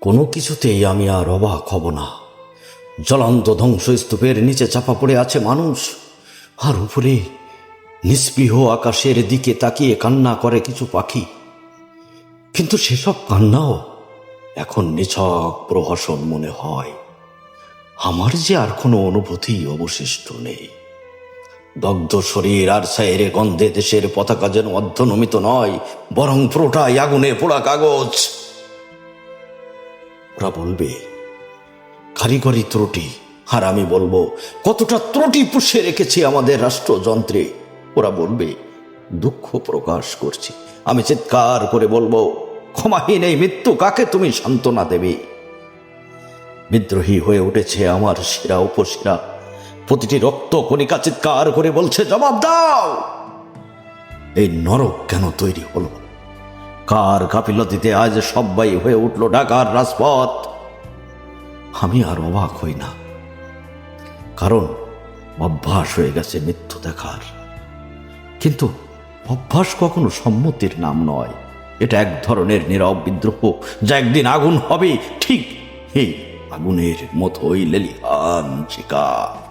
কোনো কিছুতেই আমি আর অবাক হব না। জ্বলন্ত ধ্বংসস্তূপের নিচে চাপা পড়ে আছে মানুষ। আর উপরে নিস্পৃহ আকাশের দিকে তাকিয়ে কান্না করে কিছু পাখি। কিন্তু সেসব কান্নাও এখন নিছক প্রহসন মনে হয়। আমার যে আর কোনো অনুভূতি অবশিষ্ট নেই। দগ্ধ শরীর আর সাইরে গন্ধে দেশের পতাকা যেন অর্ধনমিত নয়, বরং পুরোটাই আগুনে পোড়া কাগজ। ওরা বলবে কারিগরি ত্রুটি, আর আমি বলব, কতটা ত্রুটি পুষে রেখেছি আমাদের রাষ্ট্রযন্ত্রে? ওরা বলবে, দুঃখ প্রকাশ করছি। আমি চিৎকার করে বলব ক্ষমাহীন এই মৃত্যু কাকে তুমি সান্ত্বনা দেবে? বিদ্রোহী হয়ে উঠেছে আমার শিরা উপশিরা প্রতিটি রক্ত কণিকা চিৎকার করে বলছে, জবাব দাও! এই নরক কেন তৈরি হলো? কার গাফিলতিতে আজ সবাই হয়ে উঠল ঢাকার রাজপথ। আমি আর অবাক হই না। কারণ অভ্যাস হয়ে গেছে মৃত্যু দেখার। কিন্তু অভ্যাস কখনো সম্মতির নাম নয়। এটা এক ধরনের নীরব বিদ্রোহ, যা একদিন আগুন হবে, ঠিক এই আগুনের মতোই লেলিহান শিকার।